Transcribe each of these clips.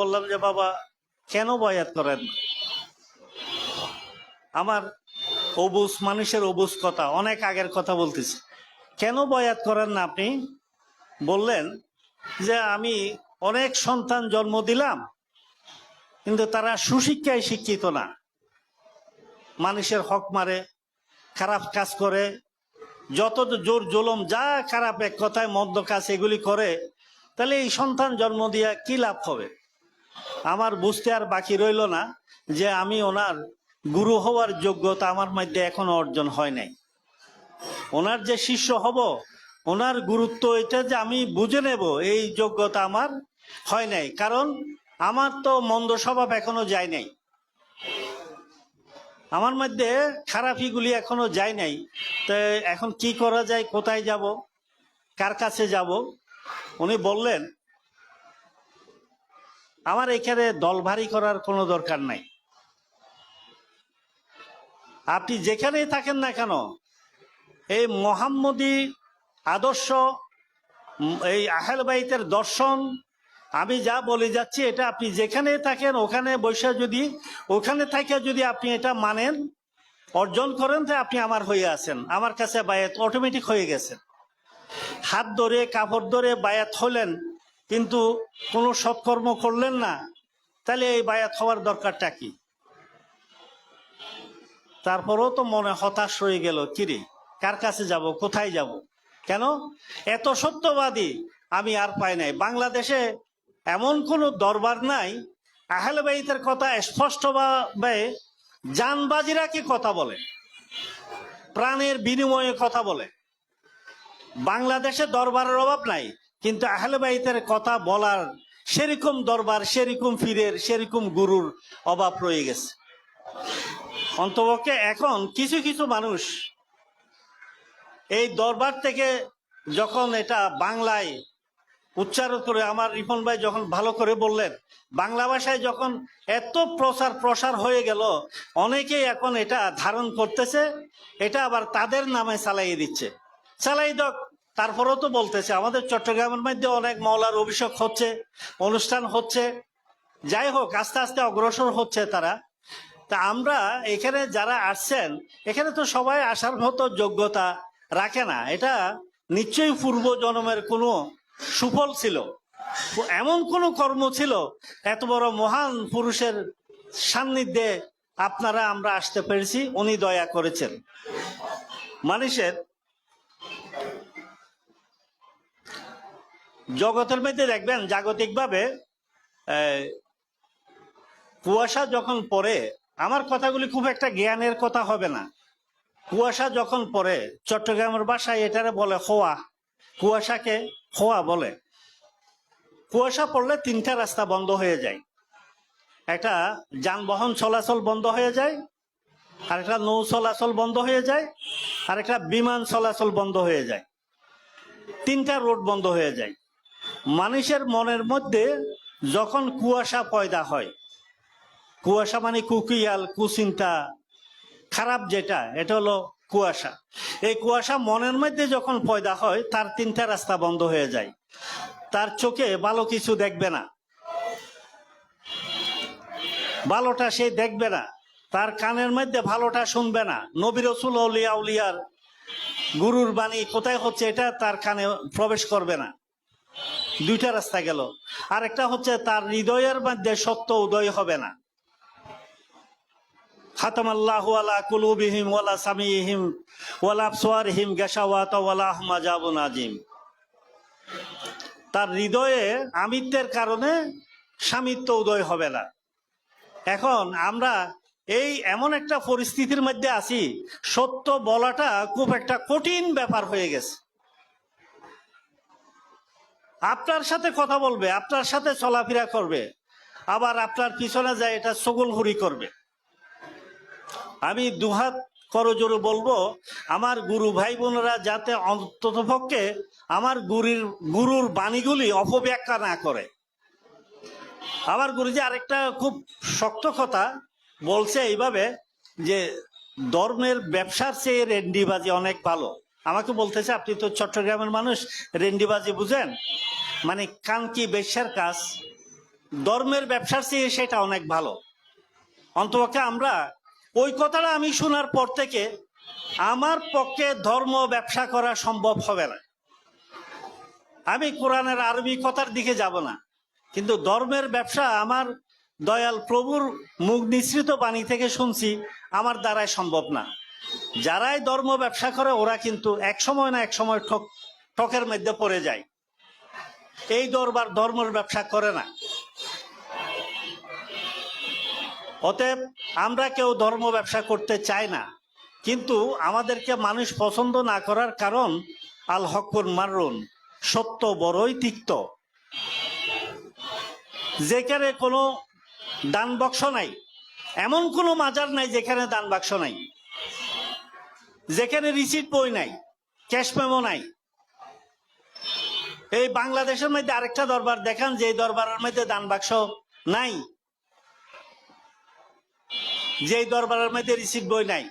বললাম যে, বাবা, কেন বয়াত করেন আমার অবুজ মানুষের অবুজ কথা, অনেক আগের কথা বলতেছি। কেন বয়াত করেন না আপনি? বললেন যে, আমি অনেক সন্তান জন্ম দিলাম, কিন্তু তারা সুশিক্ষায় শিক্ষিত না। মানুষের হক মারে, খারাপ কাজ করে, যত জোর জুলম, যা খারাপ এক কথায় মদ্য কাজ এগুলি করে, তাহলে এই সন্তান জন্ম দিয়া কি লাভ হবে? আমার বুঝতে আর বাকি রইল না যে আমি ওনার গুরু হওয়ার যোগ্যতা আমার মধ্যে এখনও অর্জন হয় নাই। ওনার যে শিষ্য হব, ওনার গুরুত্ব এটা যে আমি বুঝে নেব, এই যোগ্যতা আমার হয় নাই। কারণ আমার তো মন্দ স্বভাব এখনও যায় নাই। আমার মধ্যে খারাপিগুলি এখনও যায় নাই। তো এখন কি করা যায়, কোথায় যাব, কার কাছে যাব? উনি বললেন আমার এখানে দল ভারী করার কোনো দরকার নাই। আপনি যেখানেই থাকেন না কেন, এই মোহাম্মদী আদর্শ এই আহেল বাইতের দর্শন, আমি যা বলে যাচ্ছি এটা আপনি যেখানে থাকেন, ওখানে বসে যদি, ওখানে থেকে যদি আপনি এটা মানেন, অর্জন করেন তো আপনি আমার হয়ে আছেন। আমার কাছে বায়াত অটোমেটিক হয়ে গেছেন হাত ধরে, কাপড় ধরে বায়াত হলেন কিন্তু কোনো সৎকর্ম করলেন না, তাহলে এই বায়াত হওয়ার দরকারটা কি? তারপরেও তো মনে হতাশ হয়ে গেল, কিরে, কার কাছে যাব, কোথায় যাব? কেন? এত সত্যবাদী আমি আর পাই নাই। বাংলাদেশে এমন কোনো দরবার নাই, আহলে বাইতের কথা স্পষ্টভাবে জানবাজিরা কি কথা বলে? প্রাণের বিনিময়ে কথা বলে? বাংলাদেশে দরবারের অভাব নাই। কিন্তু আহলে বাইতের কথা বলার সেরকম দরবার, সেরকম ফিরের সেরকম গুরুর অভাব রয়ে গেছে। অন্তপক্ষে এখন কিছু কিছু মানুষ এই দরবার থেকে যখন এটা বাংলায় উচ্চারণ করে, আমার রিপন ভাই যখন ভালো করে বললেন, বাংলা ভাষায় যখন এত প্রচার, প্রসার হয়ে গেল, অনেকেই এখন এটা ধারণ করতেছে, এটা আবার তাদের নামে চালাইয়ে দিচ্ছে। চালাই দক তারপরেও তো বলতেছে, আমাদের চট্টগ্রামের মধ্যে অনেক মৌলার অভিষেক হচ্ছে, অনুষ্ঠান হচ্ছে। যাই হোক, আস্তে আস্তে অগ্রসর হচ্ছে তারা। তা আমরা এখানে যারা আসছেন, এখানে তো সবাই আসার মতো যোগ্যতা রাখে না। এটা নিশ্চয়ই পূর্ব জন্মের কোনো সুফল ছিল। এমন কোনো কর্ম ছিল, এত বড় মহান পুরুষের সান্নিধ্যে আপনারা আমরা আসতে পেরেছি, উনি দয়া করেছেন। মানুষের জগতের মধ্যে দেখবেন জাগতিকভাবে কুয়াশা যখন পড়ে, আমার কথাগুলি খুব একটা জ্ঞানের কথা হবে না। কুয়াশা যখন পড়ে, চট্টগ্রামের বাসায় এটারে বলে খোয়া। কুয়াশাকে খোয়া বলে। কুয়াশা পড়লে তিনটা রাস্তা বন্ধ হয়ে যায়। একটা যানবাহন চলাচল বন্ধ হয়ে যায়, আর একটা নৌ চলাচল বন্ধ হয়ে যায়, আর একটা বিমান চলাচল বন্ধ হয়ে যায়। তিনটা রোড বন্ধ হয়ে যায়। মানুষের মনের মধ্যে যখন কুয়াশা পয়দা হয়, কুয়াশা মানে কুকিয়াল, কুচিন্তা, খারাপ যেটা, এটা হলো কুয়াশা। এই কুয়াশা মনের মধ্যে যখন পয়দা হয়, তার তিনটা রাস্তা বন্ধ হয়ে যায়। তার চোখে ভালো কিছু দেখবে না। ভালোটা সে দেখবে না। তার কানের মধ্যে ভালোটা শুনবে না। নবী রসুল উলিয়া উলিয়ার গুরুর বাণী কোথায় হচ্ছে, এটা তার কানে প্রবেশ করবে না। দুইটা রাস্তা গেল। আর একটা হচ্ছে তার হৃদয়ের মধ্যে সত্য উদয় হবে না। খাতাম আজিম। তার হৃদয়ে আমিত্বের কারণে স্বামিত্ব উদয় হবে না। এখন আমরা এই এমন একটা পরিস্থিতির মধ্যে আছি, সত্য বলাটা খুব একটা কঠিন ব্যাপার হয়ে গেছে। আপনার সাথে কথা বলবে, আপনার সাথে চলাফেরা করবে, আবার আপনার পিছনে যায় এটা সগলহুরি করবে। আমি দুহাত করজোরে বলব, আমার গুরু ভাই বোনেরা যাতে অন্ততপক্ষে আমার গুরুর গুরুর বাণীগুলি অপব্যাখ্যা না করে। আমার গুরুজি আরেকটা খুব শক্ত কথা বলছে এইভাবে যে ধর্মের ব্যবসার চেয়ে রেন্ডিবাজি অনেক ভালো। আমাকে বলতেছে, আপনি তো চট্টগ্রামের মানুষ, রেন্ডিবাজি বুঝেন? মানে কানকি বেশ্যার কাজ? ধর্মের ব্যবসার চেয়ে সেটা অনেক ভালো। অন্তপক্ষে আমরা, ওই কথাটা আমি শোনার পর থেকে, আমার পক্ষে ধর্ম ব্যবসা করা সম্ভব হবে না। আমি কোরআনের আরবি কথার দিকে যাব না, কিন্তু ধর্মের ব্যবসা আমার দয়াল প্রভুর মুখ নিঃসৃত বাণী থেকে শুনছি, আমার দ্বারাই সম্ভব না। যারাই ধর্ম ব্যবসা করে, ওরা কিন্তু এক সময় না এক সময় ঠক, ঠকের মধ্যে পড়ে যায়। এই দরবার ধর্মের ব্যবসা করে না। অতএব আমরা কেউ ধর্ম ব্যবসা করতে চাই না। কিন্তু আমাদেরকে মানুষ পছন্দ না করার কারণ, আল হকুর মারুন সত্য বড়ই তিক্ত। যেখানে কোনো দান বাক্স নাই, এমন কোনো মাজার নাই যেখানে দান বাক্স নাই। যেখানে রিসিট বই নাই ক্যাশ মেমো নাই। এই বাংলাদেশের মধ্যে আরেকটা দরবার, দেখান যে দরবারের মধ্যে দান বাক্স নাই। যে দরবারের মধ্যে রিসিট বই নাই।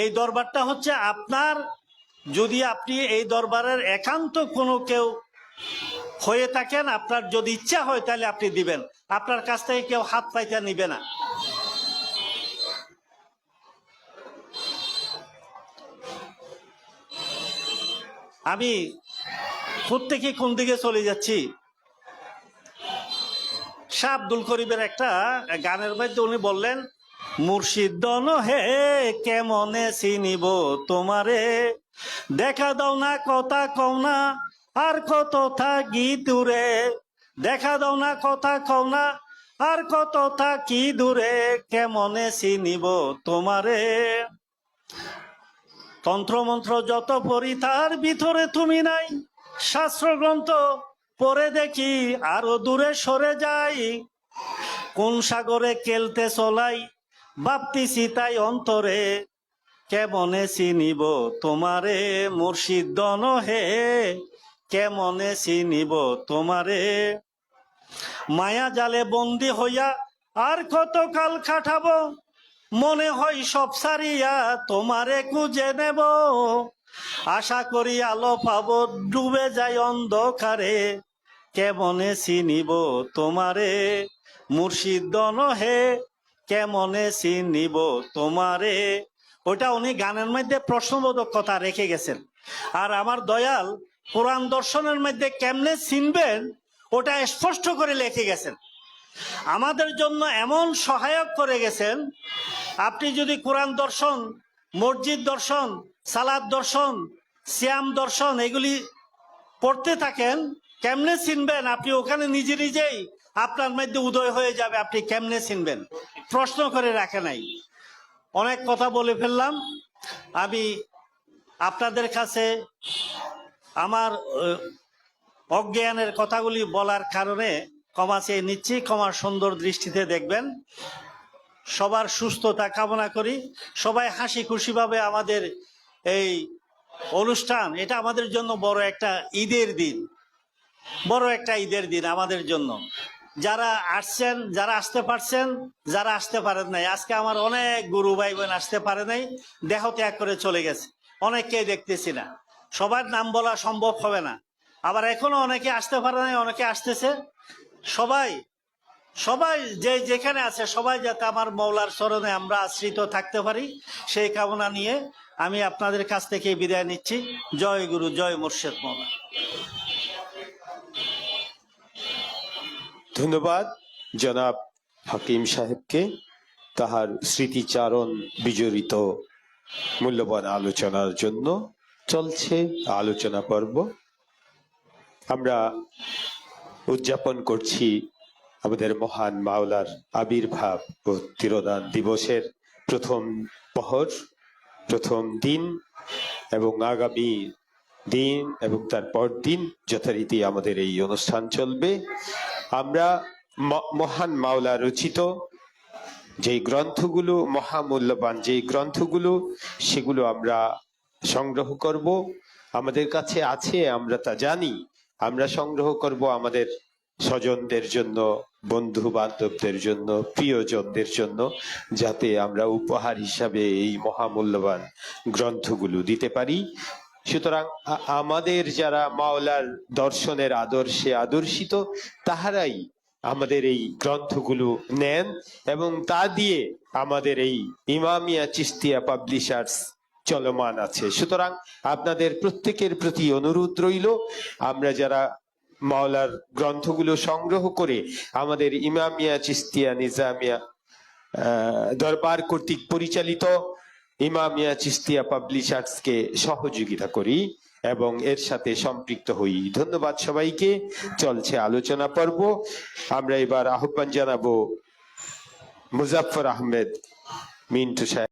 এই দরবারটা হচ্ছে আপনার, যদি আপনি এই দরবারের একান্ত কোনো কেউ হয়ে থাকেন, আপনার যদি ইচ্ছা হয় তাহলে আপনি দিবেন। আপনার কাছ থেকে কেউ হাত পাইতে নিবে না। আমি প্রত্যেকে কোন দিকে চলে যাচ্ছি? শাহ আব্দুল করিমের একটা গানের মধ্যে উনি বললেন, মুর্শিদ হে কেমনে চিনিব তোমারে? দেখা দাও না কথা কও না, আর কত থাকি দূরে? দেখা দাও না কথা কও না, আর কত থাকি দূরে? কেমনে চিনিব তোমারে? তন্ত্রমন্ত্র যত পড়ি, তার ভিতরে তুমি নাই। শাস্ত্র গ্রন্থ পড়ে দেখি, আরও দূরে সরে যাই। কোন সাগরে কেলতে চলাই, ভাবতিছি তাই অন্তরে। কেমনে চিনিব তোমারে মুর্শিদ হে? কেমনে চিনিব তোমারে? মায়া জালে বন্দি হইয়া আর কত কাল খাটাবো মনে হয় সব সারিয়া তোমারে খুঁজে নেব। আশা করি আলো পাবো, ডুবে যায় অন্ধকারে। কেমনে চিনিব তোমারে, মুর্শিদ হে কেমনে চিনিব তোমারে? ওটা উনি গানের মধ্যে প্রশ্নবোধক কথা রেখে গেছেন। আর আমার দয়াল কোরআন দর্শনের মধ্যে কেমনে চিনবেন, ওটা স্পষ্ট করে লিখে গেছেন। আমাদের জন্য এমন সহায়ক করে গেছেন আপনি যদি কোরআন দর্শন, মসজিদ দর্শন, সালাদ দর্শন শ্যাম দর্শন এগুলি পড়তে থাকেন, কেমনে চিনবেন? আপনি ওখানে নিজে নিজেই আপনার মধ্যে উদয় হয়ে যাবে, আপনি কেমনে চিনবেন? প্রশ্ন করে রাখে নাই। অনেক কথা বলে ফেললাম। আমি আপনাদের কাছে আমার অজ্ঞানের কথাগুলি বলার কারণে ক্ষমা চেয়ে নিচ্ছি। ক্ষমার সুন্দর দৃষ্টিতে দেখবেন। সবার সুস্থতা কামনা করি। সবাই হাসি খুশিভাবে আমাদের এই অনুষ্ঠান, এটা আমাদের জন্য বড় একটা ঈদের দিন। বড় একটা ঈদের দিন আমাদের জন্য। যারা আসছেন, যারা আসতে পারছেন, যারা আসতে পারেন নাই। আজকে আমার অনেক গুরু ভাই বোন আসতে পারে নাই, দেহ ত্যাগ করে চলে গেছে। অনেককেই দেখতেছি না। সবার নাম বলা সম্ভব হবে না। আবার এখনও অনেকে আসতে পারে নাই, অনেকে আসতেছে। সবাই সবাই যে যেখানে আছে, সবাই যাতে আমার মৌলার স্মরণে আমরা আশ্রিত থাকতে পারি, সেই কামনা নিয়ে আমি আপনাদের কাছ থেকে বিদায় নিচ্ছি। জয় গুরু, জয় মুর্শেদ মৌলা। ধন্যবাদ জনাব হাকিম সাহেবকে। তাহার স্মৃতিচারণ বিজড়িত মূল্যবান আলোচনার জন্য চলছে আলোচনা পর্ব। আমরা উদযাপন করছি আমাদের মহান মাওলার আবির্ভাব ও তিরোদান দিবসের প্রথম পহর, প্রথম দিন এবং আগামী দিন এবং তারপর দিন যথারীতি আমাদের এই অনুষ্ঠান চলবে। আমরা মহান মাওলা রচিত যেই গ্রন্থগুলো, মহামূল্যবান যেই গ্রন্থগুলো, সেগুলো আমরা সংগ্রহ করব। আমাদের কাছে আছে, আমরা তা জানি। আমরা সংগ্রহ করব আমাদের স্বজনদের জন্য বন্ধু বান্ধবদের জন্য, প্রিয়জনদের জন্য, যাতে আমরা উপহার হিসাবে এই মহামূল্যবান গ্রন্থগুলো দিতে পারি। সুতরাং আমাদের যারা মাওলার দর্শনের আদর্শে আদর্শিত, তাহারাই আমাদের এই গ্রন্থগুলো নেন এবং তা দিয়ে আমাদের এই ইমামিয়া চিস্তিয়া পাবলিশার্স চলমান আছে। সুতরাং আপনাদের প্রত্যেকের প্রতি অনুরোধ রইল, আমরা যারা মাওলার গ্রন্থগুলো সংগ্রহ করে আমাদের ইমামিয়া চিস্তিয়া নিজামিয়া দরবার কর্তৃক পরিচালিত ইমামিয়া চিস্তিয়া পাবলিশার্সকে সহযোগিতা করি এবং এর সাথে সম্পৃক্ত হই। ধন্যবাদ সবাইকে। চলছে আলোচনা পর্ব। আমরা এবার আহ্বান জানাব মুজাফফর আহমেদ মিন্টু সাহেব।